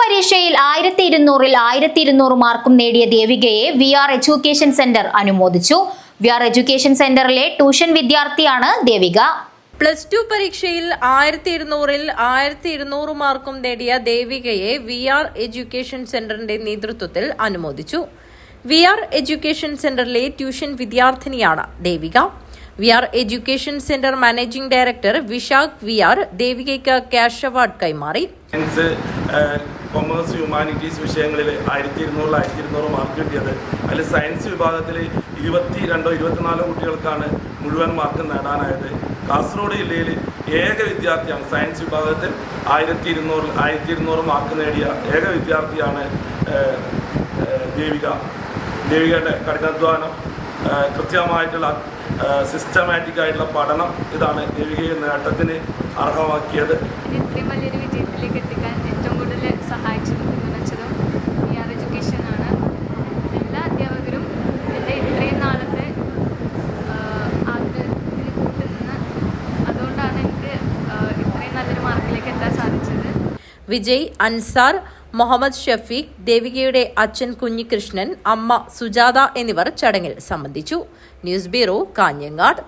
പരീക്ഷയിൽ ആയിരത്തി ഇരുന്നൂറിൽ ആയിരത്തി ഇരുന്നൂറ് മാർക്കും നേടിയ ദേവികയെ വി ആർ എഡ്യൂക്കേഷൻ സെന്റർ അനുമോദിച്ചു. വി ആർ എഡ്യൂക്കേഷൻ സെന്ററിലെ ട്യൂഷൻ വിദ്യാർത്ഥിയാണ് ദേവിക. പ്ലസ് ടു പരീക്ഷയിൽ ആയിരത്തി ഇരുന്നൂറിൽ ആയിരത്തി ഇരുന്നൂറ് മാർക്കും നേടിയ ദേവികയെ വി ആർ എഡ്യൂക്കേഷൻ സെന്ററിന്റെ നേതൃത്വത്തിൽ അനുമോദിച്ചു. വി ആർ എഡ്യൂക്കേഷൻ സെന്ററിലെ ട്യൂഷൻ വിദ്യാർത്ഥിനിയാണ് Devika. V R education centre managing director Vishakh V R ദേവികയ്ക്ക് cash award കൈമാറി. കൊമേഴ്സ് ഹ്യൂമാനിറ്റീസ് വിഷയങ്ങളിൽ ആയിരത്തി ഇരുന്നൂറിൽ ആയിരത്തി ഇരുന്നൂറ് മാർക്ക് കിട്ടിയത്. അതിൽ സയൻസ് വിഭാഗത്തിൽ ഇരുപത്തി രണ്ടോ ഇരുപത്തിനാലോ കുട്ടികൾക്കാണ് മുഴുവൻ മാർക്ക് നേടാനായത്. കാസർഗോഡ് ജില്ലയിൽ ഏക വിദ്യാർത്ഥിയാണ് സയൻസ് വിഭാഗത്തിൽ ആയിരത്തി ഇരുന്നൂറിൽ ആയിരത്തി ഇരുന്നൂറ് മാർക്ക് നേടിയ ഏക വിദ്യാർത്ഥിയാണ് ദേവിക. ദേവികയുടെ കഠിനാധ്വാനം കൃത്യമായിട്ടുള്ള സിസ്റ്റമാറ്റിക് ആയിട്ടുള്ള പഠനം ഇതാണ് ദേവികയെ നേട്ടത്തിന് അർഹമാക്കിയത്. എന്നെ ഇത്രയും വലിയൊരു വിജയത്തിലേക്ക് എത്തിക്കാൻ ഏറ്റവും കൂടുതൽ സഹായിച്ചതും പിന്തുണച്ചതും വി ആർ എഡ്യൂക്കേഷൻ ആണ്. എല്ലാ അധ്യാപകരും എന്റെ ഇത്രയും നാളത്തെ ആഹ്, ആഗ്രഹത്തിന് കൂട്ടുനിന്ന് അതുകൊണ്ടാണ് എനിക്ക് ഇത്രയും നല്ലൊരു മാർക്കിലേക്ക് എത്താൻ സാധിച്ചത്. വിജയ് അൻസാർ മുഹമ്മദ് ഷഫീഖ് ദേവികയുടെ അച്ഛൻ കുഞ്ഞികൃഷ്ണൻ അമ്മ സുജാത എന്നിവർ ചടങ്ങിൽ സംബന്ധിച്ചു. News bureau Kanhangad.